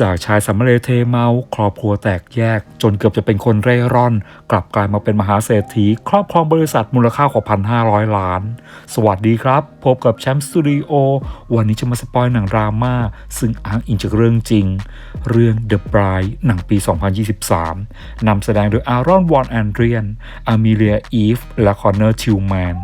จากชายสำเร็จเทเมาครอบครัวแตกแยก จนเกือบจะเป็นคนเร่ร่อน กลับกลายมาเป็นมหาเศรษฐี ครอบครองบริษัทมูลค่ากว่าพันห้าร้อยล้าน สวัสดีครับ พบกับแชมป์สตูดิโอวันนี้จะมาสปอยหนังดราม่าซึ่งอ้างอิงจากเรื่องจริง เรื่อง The Bride หนังปี 2023 นำแสดงโดยอารอนวอนแอนเดรียนอามิเลียอีฟและคอนเนอร์ทิวแมน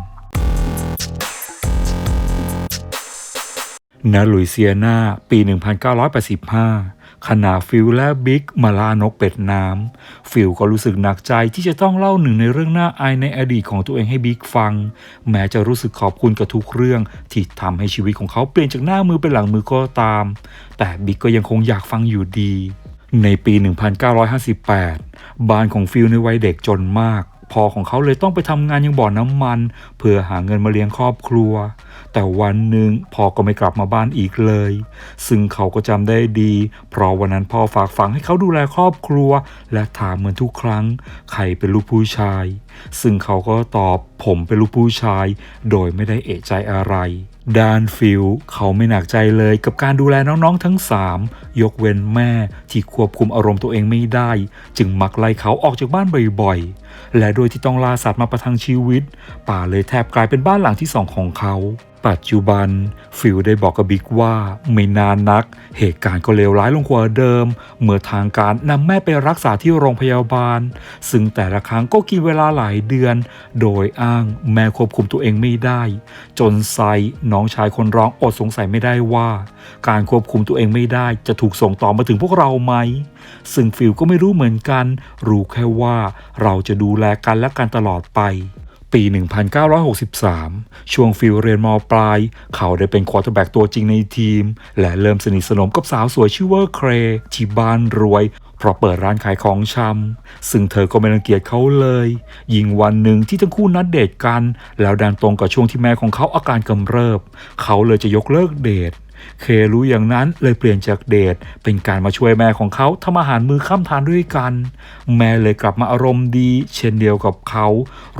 ณลุยเซียนา ปี 1985 ขณะฟิลและบิ๊กมาล่านกเป็ดน้ำ ฟิลก็รู้สึกหนักใจที่จะต้องเล่าหนึ่งในเรื่องน่าอายในอดีตของตัวเองให้บิ๊กฟัง แม้จะรู้สึกขอบคุณกับทุกเรื่องที่ทำให้ชีวิตของเขาเปลี่ยนจากหน้ามือเป็นหลังมือก็ตาม แต่บิ๊กก็ยังคงอยากฟังอยู่ดี ในปี 1958 บ้านของฟิลในวัยเด็กจนมากพ่อของเขาเลยต้องไปทำงานยังบ่อน้ำมัน เพื่อหาเงินมาเลี้ยงครอบครัว แต่วันหนึ่งพ่อก็ไม่กลับมาบ้านอีกเลย ซึ่งเขาก็จำได้ดี เพราะวันนั้นพ่อฝากฝังให้เขาดูแลครอบครัว และถามเหมือนทุกครั้ง ใครเป็นลูกผู้ชาย ซึ่งเขาก็ตอบผมเป็นลูกผู้ชาย โดยไม่ได้เอะใจอะไรดานฟิลเขาไม่หนักใจเลยกับการดูแลน้องๆทั้ง 3 ยกเว้นแม่ที่ควบคุมอารมณ์ตัวเองไม่ได้ จึงมักไล่เขาออกจากบ้านบ่อยๆ และโดยที่ต้องล่าสัตว์มาประทังชีวิต ป่าเลยแทบกลายเป็นบ้านหลังที่สองของเขา ปัจจุบัน ฟิลได้บอกกับบิ๊กว่าไม่นานนัก เหตุการณ์ก็เลวร้ายลงกว่าเดิม เมื่อทางการนำแม่ไปรักษาที่โรงพยาบาล ซึ่งแต่ละครั้งก็กินเวลาหลายเดือน โดยอ้างแม่ควบคุมตัวเองไม่ได้ จนไซน้องชายคนร้องอดสงสัยไม่ได้ว่า การควบคุมตัวเองไม่ได้จะถูกส่งต่อมาถึงพวกเราไหม ซึ่งฟิลก็ไม่รู้เหมือนกัน รู้แค่ว่าเราจะดูแลกันและกันตลอดไป ปี 1963 ช่วงฟิลเรียนมปลาย เขาได้เป็นควอเตอร์แบ็กตัวจริงในทีม และเริ่มสนิทสนมกับสาวสวยชื่อว่าเครที่บ้านรวยเพราะเปิดร้านขายของชำ ซึ่งเธอก็ไม่รังเกียจเขาเลย ยิ่งวันหนึ่งที่ทั้งคู่นัดเดทกัน แล้วดันตรงกับช่วงที่แม่ของเขาอาการกำเริบ เขาเลยจะยกเลิกเดท เครู้อย่างนั้นเลยเปลี่ยนจากเดทเป็นการมาช่วยแม่ของเขาทำอาหารมือข้ามทานด้วยกัน แม่เลยกลับมาอารมณ์ดี เช่นเดียวกับเขา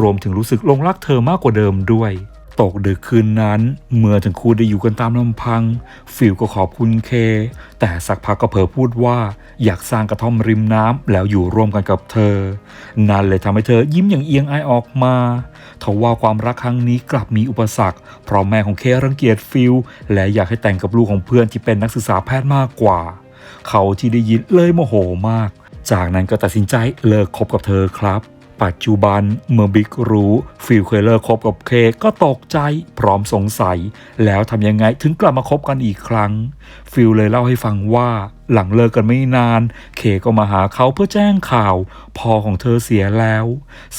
รวมถึงรู้สึกลงรักเธอมากกว่าเดิมด้วย ตกดึกคืนนั้น เมื่อทั้งคู่ได้อยู่กันตามลำพัง ฟิลก็ขอบคุณเค แต่สักพักก็เผลอพูดว่าอยากสร้างกระท่อมริมน้ำแล้วอยู่ร่วมกันกับเธอ นั่นเลยทำให้เธอยิ้มอย่างเอียงอายออกมาทว่าความรักครั้งนี้กลับมีอุปสรรค เพราะแม่ของเครังเกียจฟิลและอยากให้แต่งกับลูกของเพื่อนที่เป็นนักศึกษาแพทย์มากกว่า เขาที่ได้ยินเลยโมโหมาก จากนั้นก็ตัดสินใจเลิกคบกับเธอครับ ปัจจุบันเมื่อบิ๊กรู้ฟิลเคยเลิกคบกับเคก็ตกใจพร้อมสงสัย แล้วทำยังไงถึงกลับมาคบกันอีกครั้ง ฟิลเลยเล่าให้ฟังว่าหลังเลิกกันไม่นาน เคก็มาหาเขาเพื่อแจ้งข่าว พ่อของเธอเสียแล้ว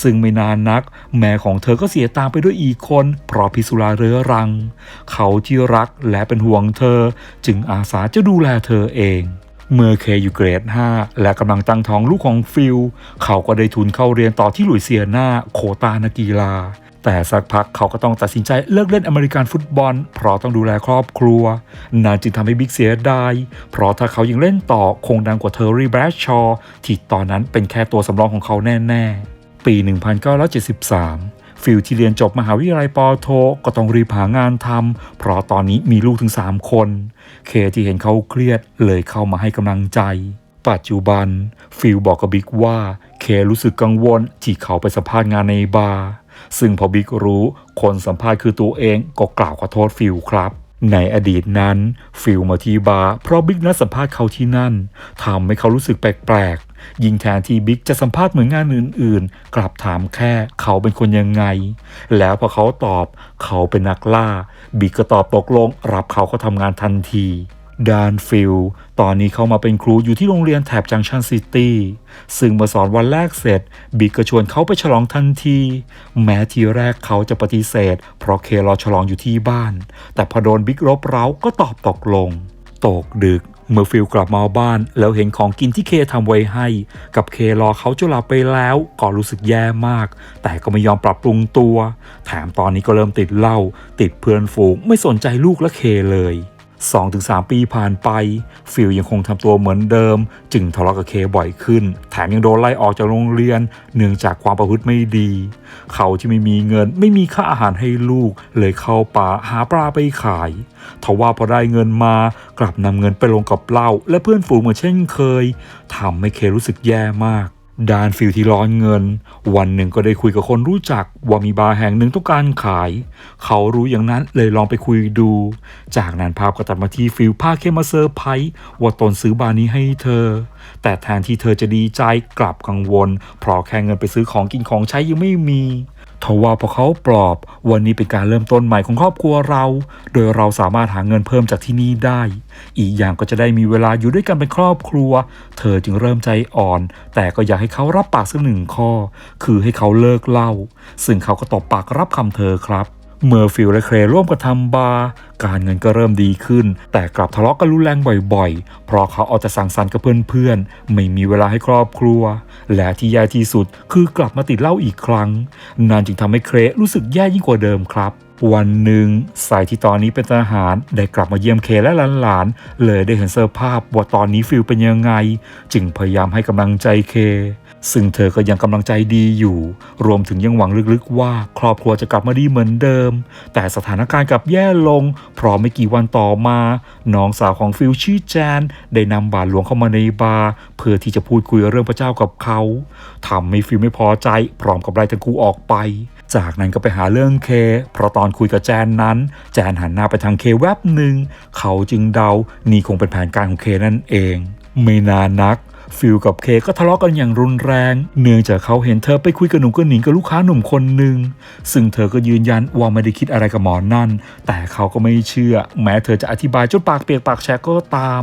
ซึ่งไม่นานนัก แม่ของเธอก็เสียตามไปด้วยอีกคน เพราะพิสุราเรื้อรัง เขาที่รักและเป็นห่วงเธอ จึงอาสาจะดูแลเธอเอง เมื่อเคอยู่เกรด 5 และกำลังตั้งท้องลูกของฟิล เขาก็ได้ทุนเข้าเรียนต่อที่หลุยเซียนาโคตานักกีฬา แต่สักพักเขาก็ต้องตัดสินใจเลิกเล่นอเมริกันฟุตบอล เพราะต้องดูแลครอบครัว นานจึงทำให้บิ๊กเสียดาย เพราะถ้าเขายังเล่นต่อคงดังกว่าเทอร์รี่แบรชชอว์ที่ตอนนั้นเป็นแค่ตัวสำรองของเขาแน่ๆ ปี 1973ฟิลที่เรียนจบมหาวิทยาลัยปอโท ก็ต้องรีบหางานทำเพราะตอนนี้มีลูกถึง 3 คน เคที่เห็นเขาเครียดเลยเข้ามาให้กำลังใจ ปัจจุบัน ฟิลบอกกับบิ๊กว่าเครู้สึกกังวลที่เขาไปสัมภาษณ์งานในบาร์ซึ่งพอบิ๊กรู้คนสัมภาษณ์คือตัวเองก็กล่าวขอโทษฟิลครับในอดีตนั้น ฟิลมาที่บาร์เพราะบิ๊กนัดสัมภาษณ์เขาที่นั่นทำให้เขารู้สึกแปลก ยิงแทนที่บิ๊กจะสัมภาษณ์เหมือนงานอื่นๆ กลับถามแค่เขาเป็นคนยังไง แล้วพอเขาตอบเขาเป็นนักล่า บิ๊กก็ตอบตกลง รับเขาเขาทำงานทันทีดานฟิลตอนนี้เขามาเป็นครูอยู่ที่โรงเรียนแถบจังชันซิตี้ ซึ่งมื่อสอนวันแรกเสร็จ บิ๊กก็ชวนเขาไปฉลองทันที แม้ทีแรกเขาจะปฏิเสธ เพราะเครอฉลองอยู่ที่บ้าน แต่พอโดนบิ๊กรบเร้าก็ตอบตกลง ตกดึก เมื่อฟิลกลับมาบ้าน แล้วเห็นของกินที่เคทำไว้ให้ กับเครอเขาจะหลับไปแล้วก็รู้สึกแย่มาก แต่ก็ไม่ยอมปรับปรุงตัว แถมตอนนี้ก็เริ่มติดเหล้าติดเพื่อนฝูงไม่สนใจลูกและเคเลย 2-3 ปีผ่านไป ฟิลยังคงทำตัวเหมือนเดิม จึงทะเลาะกับเคบ่อยขึ้น แถมยังโดนไล่ออกจากโรงเรียน เนื่องจากความประพฤติไม่ดี เขาที่ไม่มีเงินไม่มีค่าอาหารให้ลูก เลยเข้าป่าหาปลาไปขายทว่าพอได้เงินมากลับนำเงินไปลงกับเหล้าและเพื่อนฝูงเหมือนเช่นเคยทำให้เครู้สึกแย่มาก ดานฟิลที่ร้อนเงิน วันหนึ่งก็ได้คุยกับคนรู้จัก ว่ามีบาร์แห่งหนึ่งต้องการขาย เขารู้อย่างนั้นเลยลองไปคุยดู จากนั้นภาพก็ตัดมาที่ฟิลพาเคมาเซอร์ไพรส์ว่าตนซื้อบาร์นี้ให้เธอ แต่แทนที่เธอจะดีใจกลับกังวล เพราะแค่เงินไปซื้อของกินของใช้ยังไม่มี ทว่าพอเขาปลอบ วันนี้เป็นการเริ่มต้นใหม่ของครอบครัวเรา โดยเราสามารถหาเงินเพิ่มจากที่นี่ได้ อีกอย่างก็จะได้มีเวลาอยู่ด้วยกันเป็นครอบครัว เธอจึงเริ่มใจอ่อน แต่ก็อยากให้เขารับปากสักหนึ่งข้อ คือให้เขาเลิกเหล้าซึ่งเขาก็ตอบปากรับคำเธอครับ เมื่อฟิลและเครร่วมกันทำบาร์การเงินก็เริ่มดีขึ้น แต่กลับทะเลาะกันรุนแรงบ่อยๆ เพราะเขาเอาแต่สั่งสรรค์กับเพื่อนๆ ไม่มีเวลาให้ครอบครัว และที่แย่ที่สุดคือกลับมาติดเหล้าอีกครั้งนั่นจึงทำให้เครรู้สึกแย่ยิ่งกว่าเดิมครับวันหนึ่งสายที่ตอนนี้เป็นทหารได้กลับมาเยี่ยมเคและหลานๆเลยได้เห็นเซอร์ภาพว่าตอนนี้ฟิลเป็นยังไง จึงพยายามให้กำลังใจเค ซึ่งเธอก็ยังกำลังใจดีอยู่ รวมถึงยังหวังลึกๆว่า ครอบครัวจะกลับมาดีเหมือนเดิม แต่สถานการณ์กลับแย่ลง เพราะไม่กี่วันต่อมา น้องสาวของฟิลชื่อแจน ได้นำบาทหลวงเข้ามาในบาร์เพื่อที่จะพูดคุยเรื่องพระเจ้ากับเขาทำให้ฟิลไม่พอใจ พร้อมกับไล่ทั้งคู่ออกไป จากนั้นก็ไปหาเรื่องเค เพราะตอนคุยกับแจนนั้น แจนหันหน้าไปทางเคแวบหนึ่งเขาจึงเดานี่คงเป็นแผนการของเคนั่นเอง ไม่นานนัก ฟิลกับเคก็ทะเลาะกันอย่างรุนแรง เนื่องจากเขาเห็นเธอไปคุยกับหนุ่มกระหนิงกับลูกค้าหนุ่มคนหนึ่ง ซึ่งเธอก็ยืนยันว่าไม่ได้คิดอะไรกับหมอนั่น แต่เขาก็ไม่เชื่อ แม้เธอจะอธิบายจนปากเปียกปากแฉกก็ตาม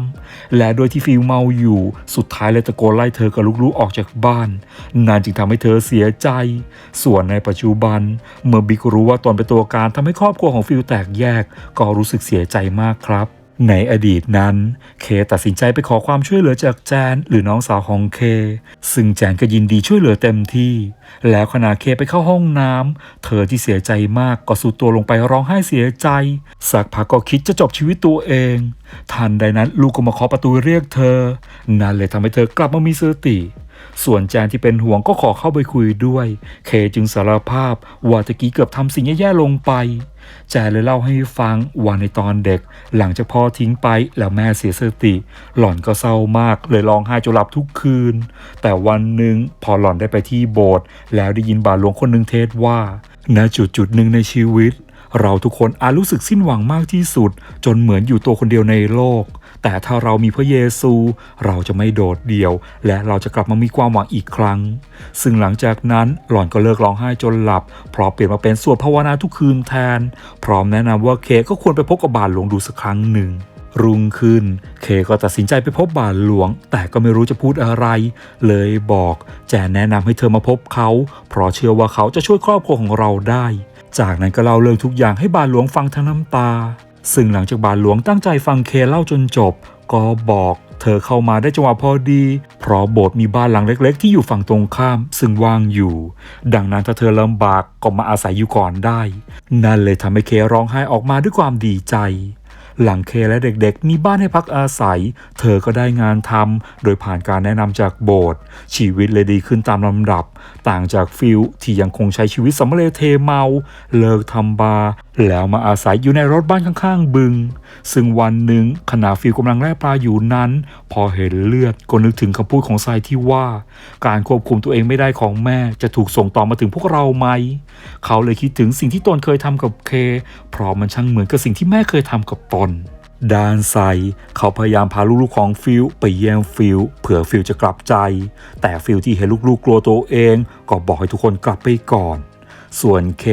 และโดยที่ฟิลเมาอยู่ สุดท้ายเลยตะโกนไล่เธอกับลูกๆออกจากบ้าน นั่นจึงทำให้เธอเสียใจ ส่วนในปัจจุบัน เมื่อบิ๊กรู้ว่าตนเป็นตัวการทำให้ครอบครัวของฟิลแตกแยก ก็รู้สึกเสียใจมากครับ ในอดีตนั้น เคตัดสินใจไปขอความช่วยเหลือจากแจน หรือน้องสาวของเค ซึ่งแจนก็ยินดีช่วยเหลือเต็มที่ แล้วขณะเคไปเข้าห้องน้ำเธอที่เสียใจมากก็สุดตัวลงไปร้องไห้เสียใจ สักพักก็คิดจะจบชีวิตตัวเอง ทันใดนั้นลูกก็มาเคาะประตูเรียกเธอ นั่นเลยทำให้เธอกลับมามีสติ ส่วนแจนที่เป็นห่วงก็ขอเข้าไปคุยด้วย เคจึงสารภาพว่าตะกี้เกือบทำสิ่งแย่ๆลงไป แจนเลยเล่าให้ฟังว่าในตอนเด็ก หลังจากพ่อทิ้งไปแล้วแม่เสียสติ หล่อนก็เศร้ามากเลยร้องไห้จนหลับทุกคืน แต่วันหนึ่งพอหล่อนได้ไปที่โบสถ์แล้วได้ยินบาทหลวงคนหนึ่งเทศว่าณจุดจุดหนึ่งในชีวิต เราทุกคนอาจรู้สึกสิ้นหวังมากที่สุด จนเหมือนอยู่ตัวคนเดียวในโลก แต่ถ้าเรามีพระเยซู เราจะไม่โดดเดี่ยว และเราจะกลับมามีความหวังอีกครั้ง ซึ่งหลังจากนั้นหล่อนก็เลิกร้องไห้จนหลับพราะเปลี่ยนมาเป็นสวดภาวนาทุกคืนแทน พร้อมแนะนำว่าเคก็ควรไปพบกับบาทหลวงดูสักครั้งหนึ่งรุ่งขึ้น เคก็ตัดสินใจไปพบบาทหลวง แต่ก็ไม่รู้จะพูดอะไร เลยบอกแจนแนะนำให้เธอมาพบเขา เพราะเชื่อว่าเขาจะช่วยครอบครัวของเราได้ จากนั้นก็เล่าเรื่องทุกอย่างให้บาทหลวงฟังทั้งน้ำตา ซึ่งหลังจากบาทหลวงตั้งใจฟังเคเล่าจนจบ ก็บอกเธอเข้ามาได้จังหวะพอดี เพราะโบสถ์มีบ้านหลังเล็ก ๆ ที่อยู่ฝั่งตรงข้าม ซึ่งว่างอยู่ ดังนั้นถ้าเธอลำบากก็มาอาศัยอยู่ก่อนได้ นั่นเลยทำให้เคร้องไห้ออกมาด้วยความดีใจ หลังเคและเด็กๆ มีบ้านให้พักอาศัย เธอก็ได้งานทำโดยผ่านการแนะนำจากโบสถ์ชีวิตเลยดีขึ้นตามลำดับ ต่างจากฟิลที่ยังคงใช้ชีวิตสำเร็จเทเมา เลิกทำบาร์แล้วมาอาศัยอยู่ในรถบ้านข้างๆบึง ซึ่งวันหนึ่งขณะฟิลกำลังแล่ปลาอยู่นั้น พอเห็นเลือดก็นึกถึงคำพูดของทรายที่ว่า การควบคุมตัวเองไม่ได้ของแม่จะถูกส่งต่อมาถึงพวกเราไหม เขาเลยคิดถึงสิ่งที่ตนเคยทำกับเค เพราะมันช่างเหมือนกับสิ่งที่แม่เคยทำกับตนดานไซเขาพยายามพาลูกๆของฟิลไปเยี่ยมฟิลเผื่อฟิลจะกลับใจ แต่ฟิลที่เห็นลูกๆกลัวตัวเอง ก็บอกให้ทุกคนกลับไปก่อน ส่วนเค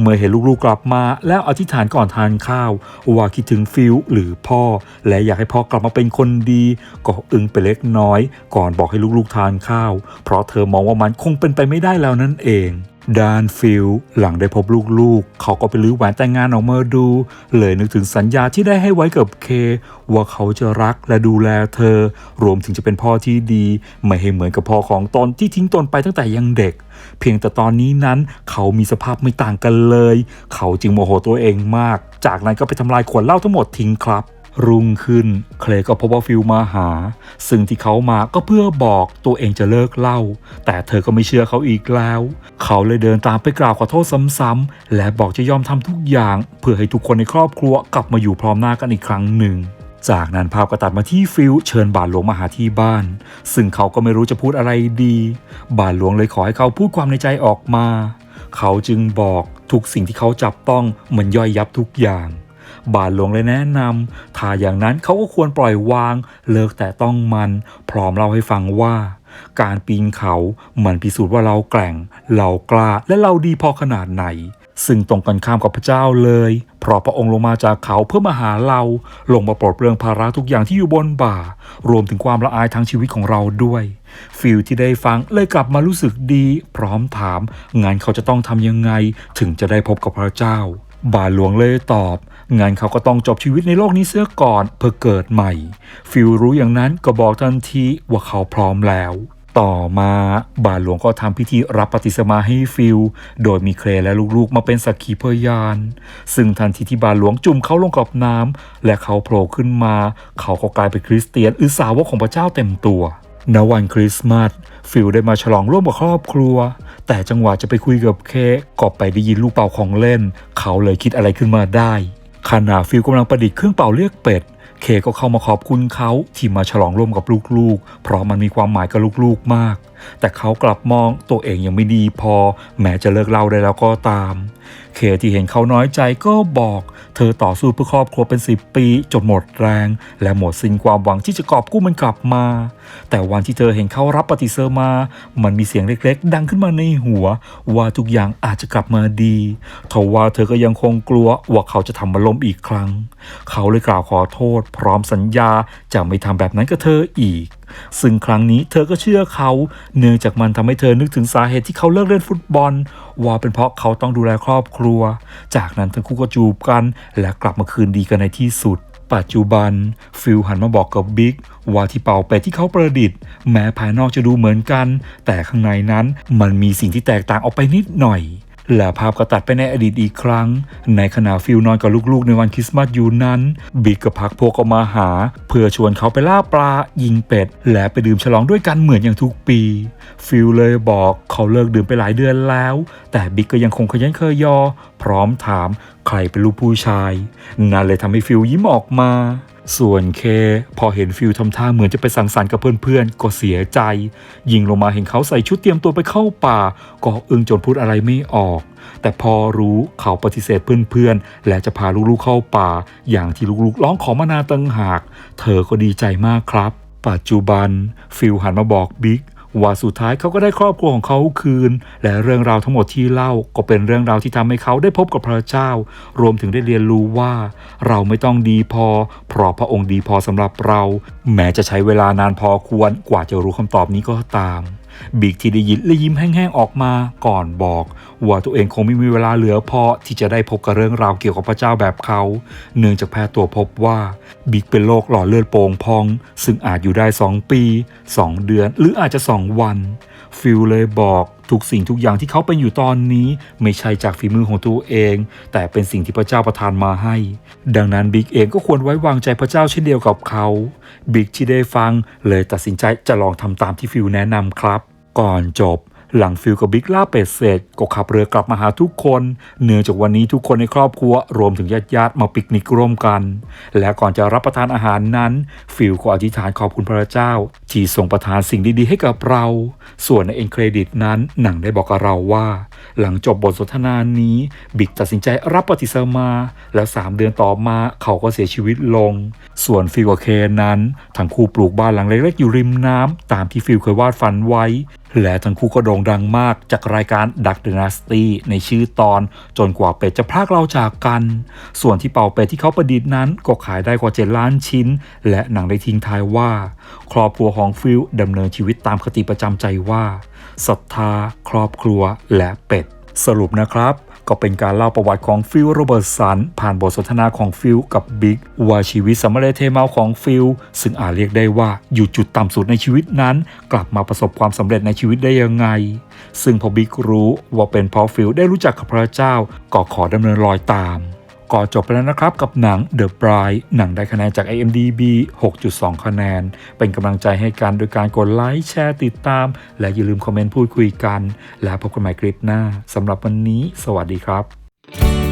เมื่อเห็นลูกๆกลับมา แล้วอธิษฐานก่อนทานข้าว ว่าคิดถึงฟิลหรือพ่อ และอยากให้พ่อกลับมาเป็นคนดี ก็อึ้งไปเล็กน้อย ก่อนบอกให้ลูกๆทานข้าว เพราะเธอมองว่ามันคงเป็นไปไม่ได้แล้วนั่นเอง ดานฟิลหลังได้พบลูกๆ เขาก็ไปลื้อแหวนแต่งงานออกมาดู เลยนึกถึงสัญญาที่ได้ให้ไว้กับเค ว่าเขาจะรักและดูแลเธอ รวมถึงจะเป็นพ่อที่ดี ไม่ให้เหมือนกับพ่อของตนที่ทิ้งตนไปตั้งแต่ยังเด็ก เพียงแต่ตอนนี้นั้นเขามีสภาพไม่ต่างกันเลย เขาจึงโมโหตัวเองมาก จากนั้นก็ไปทำลายขวดเหล้าทั้งหมดทิ้งครับ รุ่งขึ้น เคลก็พบว่าฟิลมาหา ซึ่งที่เขามาก็เพื่อบอกตัวเองจะเลิกเล่า แต่เธอก็ไม่เชื่อเขาอีกแล้ว เขาเลยเดินตามไปกล่าวขอโทษซ้ำๆ และบอกจะยอมทำทุกอย่าง เพื่อให้ทุกคนในครอบครัวกลับมาอยู่พร้อมหน้ากันอีกครั้งหนึ่งจากนั้นภาพก็ตัดมาที่ฟิลเชิญบาทหลวงมาหาที่บ้าน ซึ่งเขาก็ไม่รู้จะพูดอะไรดี บาทหลวงเลยขอให้เขาพูดความในใจออกมา เขาจึงบอกทุกสิ่งที่เขาจับต้องเหมือนย่อยยับทุกอย่าง บาทหลวงเลยแนะนำถ้าอย่างนั้นเขาก็ควรปล่อยวาง เลิกแต่ต้องมัน พร้อมเล่าให้ฟังว่า การปีนเขาเหมือนพิสูจน์ว่าเราแกร่ง เรากล้าและเราดีพอขนาดไหน ซึ่งตรงกันข้ามกับพระเจ้าเลย เพราะพระองค์ลงมาจากเขาเพื่อมาหาเรา ลงมาปลดเปลื้องภาระทุกอย่างที่อยู่บนบ่า รวมถึงความละอายทางชีวิตของเราด้วย ฟิลที่ได้ฟังเลยกลับมารู้สึกดี พร้อมถามงานเขาจะต้องทำยังไง ถึงจะได้พบกับพระเจ้าบาทหลวงเลยตอบ งานเขาก็ต้องจบชีวิตในโลกนี้เสียก่อนเพื่อเกิดใหม่ ฟิลรู้อย่างนั้นก็บอกทันทีว่าเขาพร้อมแล้วต่อมาบาทหลวงก็ทำพิธีรับปฏิสมาให้ฟิล โดยมีเคลและลูกๆมาเป็นสักขีพยาน ซึ่งทันทีที่บาทหลวงจุ่มเขาลงกับน้ำและเขาโผล่ขึ้นมา เขาก็กลายเป็นคริสเตียนหรือสาวกของพระเจ้าเต็มตัวณวันคริสต์มาสฟิลได้มาฉลองร่วมกับครอบครัว แต่จังหวะจะไปคุยกับเคกก็ไปได้ยินลูกเป่าของเล่น เขาเลยคิดอะไรขึ้นมาได้ ขณะฟิลกำลังประดิษฐ์เครื่องเป่าเรียกเป็ด เคก็เข้ามาขอบคุณเขาที่มาฉลองร่วมกับลูกๆ เพราะมันมีความหมายกับลูกๆมาก แต่เขากลับมองตัวเองยังไม่ดีพอ แม้จะเลิกเล่าได้แล้วก็ตาม เคที่เห็นเขาน้อยใจก็บอก เธอต่อสู้เพื่อครอบครัวเป็นสิบปีจนหมดแรง และหมดสิ้นความหวังที่จะกอบกู้มันกลับมา แต่วันที่เธอเห็นเขารับปฏิเสธมา มันมีเสียงเล็กๆ ดังขึ้นมาในหัว ว่าทุกอย่างอาจจะกลับมาดีทว่าเธอก็ยังคงกลัวว่าเขาจะทำมาล้มอีกครั้ง เขาเลยกล่าวขอโทษพร้อมสัญญาจะไม่ทำแบบนั้นกับเธออีก ซึ่งครั้งนี้เธอก็เชื่อเขา เนื่องจากมันทำให้เธอนึกถึงสาเหตุที่เขาเลิกเล่นฟุตบอล ว่าเป็นเพราะเขาต้องดูแลครอบครัว จากนั้นทั้งคู่ก็จูบกัน และกลับมาคืนดีกันในที่สุดปัจจุบัน ฟิลหันมาบอกกับบิ๊กว่าที่เป่าเป็ดที่เขาประดิษฐ์ แม้ภายนอกจะดูเหมือนกัน แต่ข้างในนั้นมันมีสิ่งที่แตกต่างออกไปนิดหน่อย และภาพก็ตัดไปในอดีตอีกครั้ง ในขณะฟิลนอนกับลูกๆ ในวันคริสต์มาสอยู่นั้น บิ๊กกับพักพวกก็มาหา เพื่อชวนเขาไปล่าปลา ยิงเป็ด และไปดื่มฉลองด้วยกันเหมือนอย่างทุกปี ฟิลเลยบอกเขาเลิกดื่มไปหลายเดือนแล้ว แต่บิ๊กก็ยังคงขยันเคยยอ พร้อมถามใครเป็นลูกผู้ชาย นั่นเลยทำให้ฟิลยิ้มออกมา ส่วนเคพอเห็นฟิลทำท่าเหมือนจะไปสังสรรค์กับเพื่อนๆ ก็เสียใจ ยิงลงมาเห็นเขาใส่ชุดเตรียมตัวไปเข้าป่า ก็อึ้งจนพูดอะไรไม่ออก แต่พอรู้เขาปฏิเสธเพื่อนๆ และจะพาลูกๆเข้าป่า อย่างที่ลูกๆร้องขอมานาตั้งหาก เธอก็ดีใจมากครับ ปัจจุบันฟิลหันมาบอกบิ๊ก ว่าสุดท้ายเขาก็ได้ครอบครัวของเขาคืน และเรื่องราวทั้งหมดที่เล่าก็เป็นเรื่องราวที่ทำให้เขาได้พบกับพระเจ้า รวมถึงได้เรียนรู้ว่า เราไม่ต้องดีพอ เพราะพระองค์ดีพอสำหรับเรา แม้จะใช้เวลานานพอควรกว่าจะรู้คำตอบนี้ก็ตาม บิ๊กที่ได้ยินและยิ้มแห้งๆออกมาก่อนบอก ว่าตัวเองคงไม่มีเวลาเหลือพอที่จะได้พบกับเรื่องราวเกี่ยวกับพระเจ้าแบบเขา เนื่องจากแพทย์ตัวพบว่าบิ๊กเป็นโรคหลอดเลือดโป่งพอง ซึ่งอาจอยู่ได้ 2 ปี 2 เดือน หรืออาจจะ 2 วัน ฟิลเลยบอก ทุกสิ่งทุกอย่างที่เขาเป็นอยู่ตอนนี้ไม่ใช่จากฝีมือของตัวเอง แต่เป็นสิ่งที่พระเจ้าประทานมาให้ ดังนั้นบิ๊กเองก็ควรไว้วางใจพระเจ้าเช่นเดียวกับเขาบิ๊กที่ได้ฟังเลยตัดสินใจจะลองทำตามที่ฟิลแนะนำครับ ก่อนจบ หลังฟิลกับบิ๊กล่าเป็ดเสร็จก็ขับเรือกลับมาหาทุกคน เนื่องจากวันนี้ทุกคนในครอบครัวรวมถึงญาติญาติๆมาปิกนิกร่วมกัน และก่อนจะรับประทานอาหารนั้น ฟิลก็อธิษฐานขอบคุณพระเจ้า ที่ทรงประทานสิ่งดีๆให้กับเรา ส่วนในเอ็นเครดิตนั้นหนังได้บอกกับเราว่า หลังจบบทสนทนานี้บิ๊กตัดสินใจรับปฏิเสธมา แล้ว 3 เดือนต่อมาเขาก็เสียชีวิตลง ส่วนฟิลกับเคนนั้นทั้งคู่ปลูกบ้านหลังเล็กๆอยู่ริมน้ำตามที่ฟิลเคยวาดฝันไว้และทั้งคู่ก็โด่งดังมากจากรายการดักเดนาสตี้ในชื่อตอนจนกว่าเป็ดจะพรากเราจากกัน ส่วนที่เป่าเป็ดที่เขาประดิษฐ์นั้นก็ขายได้กว่าเจ็ดล้านชิ้น และหนังได้ทิ้งท้ายว่า ครอบครัวของฟิลดำเนินชีวิตตามคติประจำใจว่าศรัทธา ครอบครัวและเป็ด สรุปนะครับ ก็เป็นการเล่าประวัติของฟิลโรเบิร์ตสัน ผ่านบทสนทนาของฟิลกับบิ๊กว่าชีวิตสำเร็จเทเมาของฟิลซึ่งอาจเรียกได้ว่าอยู่จุดต่ำสุดในชีวิตนั้น กลับมาประสบความสำเร็จในชีวิตได้ยังไง ซึ่งพอบิ๊กรู้ว่าเป็นเพราะฟิลได้รู้จักกับพระเจ้าก็ขอดำเนินรอยตาม ก็จบไปแล้วนะครับกับหนัง The Bride หนังได้คะแนนจาก IMDb 6.2 คะแนน เป็นกำลังใจให้กันโดยการกดไลค์แชร์ติดตาม และอย่าลืมคอมเมนต์พูดคุยกัน และพบกันใหม่คลิปหน้าสำหรับวันนี้ สวัสดีครับ